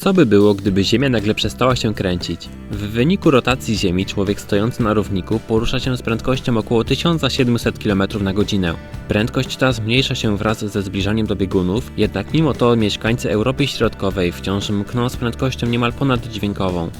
Co by było, gdyby Ziemia nagle przestała się kręcić? W wyniku rotacji Ziemi człowiek stojący na równiku porusza się z prędkością około 1700 km na godzinę. Prędkość ta zmniejsza się wraz ze zbliżaniem do biegunów, jednak mimo to mieszkańcy Europy Środkowej wciąż mkną z prędkością niemal ponaddźwiękową.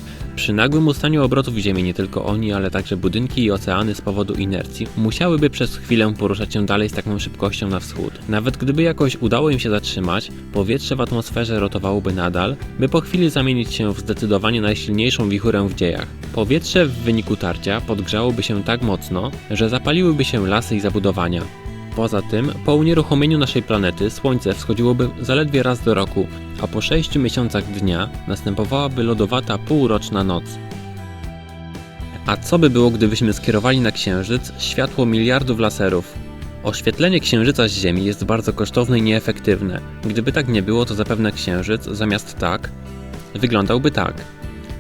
Przy nagłym ustaniu obrotów Ziemi nie tylko oni, ale także budynki i oceany z powodu inercji musiałyby przez chwilę poruszać się dalej z taką szybkością na wschód. Nawet gdyby jakoś udało im się zatrzymać, powietrze w atmosferze rotowałoby nadal, by po chwili zamienić się w zdecydowanie najsilniejszą wichurę w dziejach. Powietrze w wyniku tarcia podgrzałoby się tak mocno, że zapaliłyby się lasy i zabudowania. Poza tym, po unieruchomieniu naszej planety Słońce wschodziłoby zaledwie raz do roku, a po 6 miesiącach dnia następowałaby lodowata półroczna noc. A co by było, gdybyśmy skierowali na Księżyc światło miliardów laserów? Oświetlenie Księżyca z Ziemi jest bardzo kosztowne i nieefektywne. Gdyby tak nie było, to zapewne Księżyc, zamiast tak, wyglądałby tak.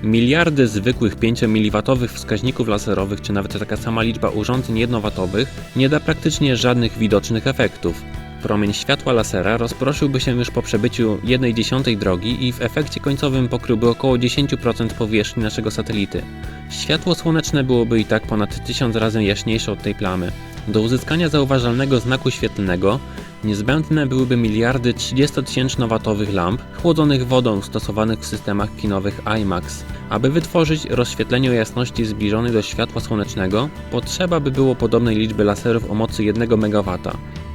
Miliardy zwykłych 5 mW wskaźników laserowych, czy nawet taka sama liczba urządzeń jednowatowych nie da praktycznie żadnych widocznych efektów. Promień światła lasera rozproszyłby się już po przebyciu 1,1 drogi i w efekcie końcowym pokryłby około 10% powierzchni naszego satelity. Światło słoneczne byłoby i tak ponad 1000 razy jaśniejsze od tej plamy. Do uzyskania zauważalnego znaku świetlnego niezbędne byłyby miliardy 30-tysięcznowatowych lamp chłodzonych wodą stosowanych w systemach kinowych IMAX. Aby wytworzyć rozświetlenie o jasności zbliżonej do światła słonecznego, potrzeba by było podobnej liczby laserów o mocy 1 MW.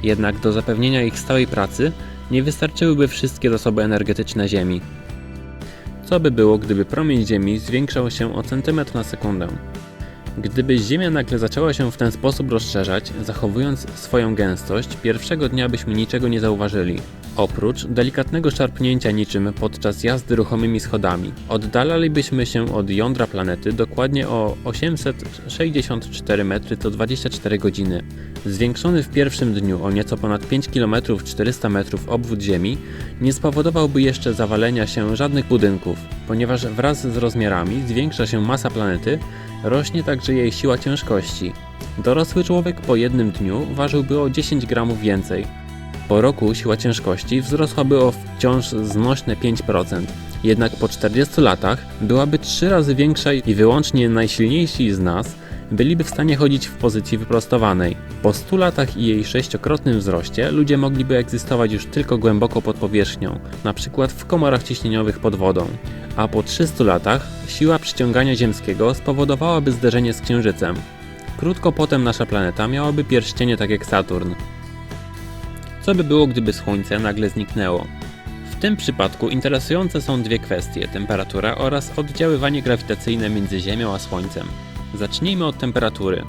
Jednak do zapewnienia ich stałej pracy nie wystarczyłyby wszystkie zasoby energetyczne Ziemi. Co by było, gdyby promień Ziemi zwiększał się o centymetr na sekundę? Gdyby Ziemia nagle zaczęła się w ten sposób rozszerzać, zachowując swoją gęstość, pierwszego dnia byśmy niczego nie zauważyli. Oprócz delikatnego szarpnięcia niczym podczas jazdy ruchomymi schodami, oddalalibyśmy się od jądra planety dokładnie o 864 metry co 24 godziny. Zwiększony w pierwszym dniu o nieco ponad 5 km 400 metrów obwód Ziemi nie spowodowałby jeszcze zawalenia się żadnych budynków, ponieważ wraz z rozmiarami zwiększa się masa planety, rośnie także jej siła ciężkości. Dorosły człowiek po jednym dniu ważyłby o 10 gramów więcej. Po roku siła ciężkości wzrosłaby o wciąż znośne 5%. Jednak po 40 latach byłaby 3 razy większa i wyłącznie najsilniejsi z nas byliby w stanie chodzić w pozycji wyprostowanej. Po 100 latach i jej sześciokrotnym wzroście ludzie mogliby egzystować już tylko głęboko pod powierzchnią, na przykład w komorach ciśnieniowych pod wodą. A po 300 latach siła przyciągania ziemskiego spowodowałaby zderzenie z Księżycem. Krótko potem nasza planeta miałaby pierścienie tak jak Saturn. Co by było, gdyby Słońce nagle zniknęło? W tym przypadku interesujące są dwie kwestie: temperatura oraz oddziaływanie grawitacyjne między Ziemią a Słońcem. Zacznijmy od temperatury.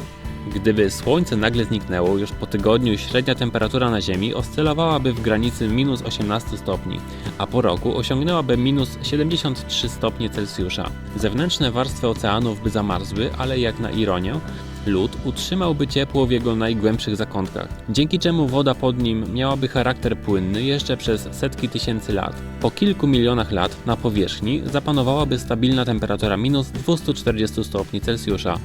Gdyby Słońce nagle zniknęło, już po tygodniu średnia temperatura na Ziemi oscylowałaby w granicy minus 18 stopni, a po roku osiągnęłaby minus 73 stopnie Celsjusza. Zewnętrzne warstwy oceanów by zamarzły, ale jak na ironię, lód utrzymałby ciepło w jego najgłębszych zakątkach, dzięki czemu woda pod nim miałaby charakter płynny jeszcze przez setki tysięcy lat. Po kilku milionach lat na powierzchni zapanowałaby stabilna temperatura minus 240 stopni Celsjusza,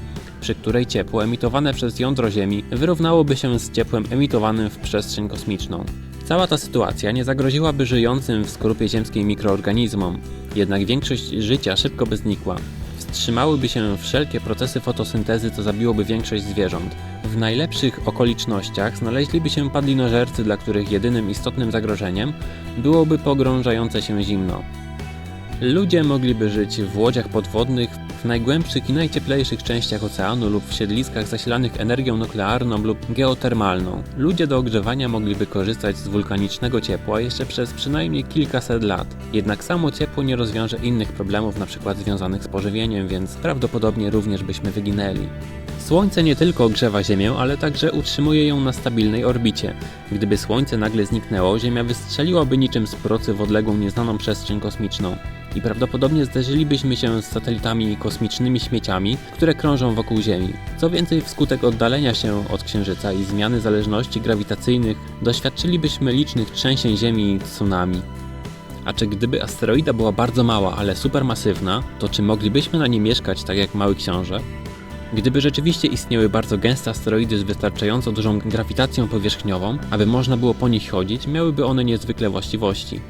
przy której ciepło emitowane przez jądro Ziemi wyrównałoby się z ciepłem emitowanym w przestrzeń kosmiczną. Cała ta sytuacja nie zagroziłaby żyjącym w skorupie ziemskiej mikroorganizmom, jednak większość życia szybko by znikła. Wstrzymałyby się wszelkie procesy fotosyntezy, co zabiłoby większość zwierząt. W najlepszych okolicznościach znaleźliby się padlinożercy, dla których jedynym istotnym zagrożeniem byłoby pogrążające się zimno. Ludzie mogliby żyć w łodziach podwodnych w najgłębszych i najcieplejszych częściach oceanu lub w siedliskach zasilanych energią nuklearną lub geotermalną. Ludzie do ogrzewania mogliby korzystać z wulkanicznego ciepła jeszcze przez przynajmniej kilkaset lat. Jednak samo ciepło nie rozwiąże innych problemów, np. związanych z pożywieniem, więc prawdopodobnie również byśmy wyginęli. Słońce nie tylko ogrzewa Ziemię, ale także utrzymuje ją na stabilnej orbicie. Gdyby Słońce nagle zniknęło, Ziemia wystrzeliłaby niczym z procy w odległą nieznaną przestrzeń kosmiczną. I prawdopodobnie zderzylibyśmy się z satelitami kosmicznymi śmieciami, które krążą wokół Ziemi. Co więcej, wskutek oddalenia się od Księżyca i zmiany zależności grawitacyjnych, doświadczylibyśmy licznych trzęsień Ziemi i tsunami. A czy gdyby asteroida była bardzo mała, ale supermasywna, to czy moglibyśmy na niej mieszkać tak jak Mały Książę? Gdyby rzeczywiście istniały bardzo gęste asteroidy z wystarczająco dużą grawitacją powierzchniową, aby można było po nich chodzić, miałyby one niezwykle właściwości.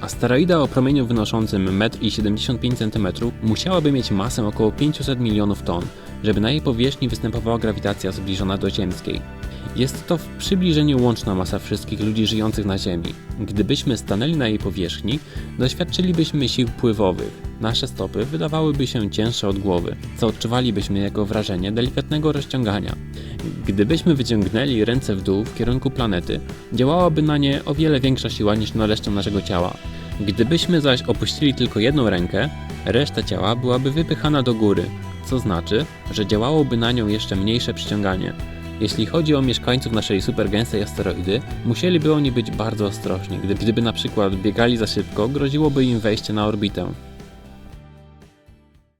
Asteroida o promieniu wynoszącym 1,75 m musiałaby mieć masę około 500 milionów ton, żeby na jej powierzchni występowała grawitacja zbliżona do ziemskiej. Jest to w przybliżeniu łączna masa wszystkich ludzi żyjących na Ziemi. Gdybyśmy stanęli na jej powierzchni, doświadczylibyśmy sił pływowych. Nasze stopy wydawałyby się cięższe od głowy, co odczuwalibyśmy jako wrażenie delikatnego rozciągania. Gdybyśmy wyciągnęli ręce w dół w kierunku planety, działałaby na nie o wiele większa siła niż na resztę naszego ciała. Gdybyśmy zaś opuścili tylko jedną rękę, reszta ciała byłaby wypychana do góry, co znaczy, że działałoby na nią jeszcze mniejsze przyciąganie. Jeśli chodzi o mieszkańców naszej supergęstej asteroidy, musieliby oni być bardzo ostrożni. Gdy- Gdyby na przykład biegali za szybko, groziłoby im wejście na orbitę.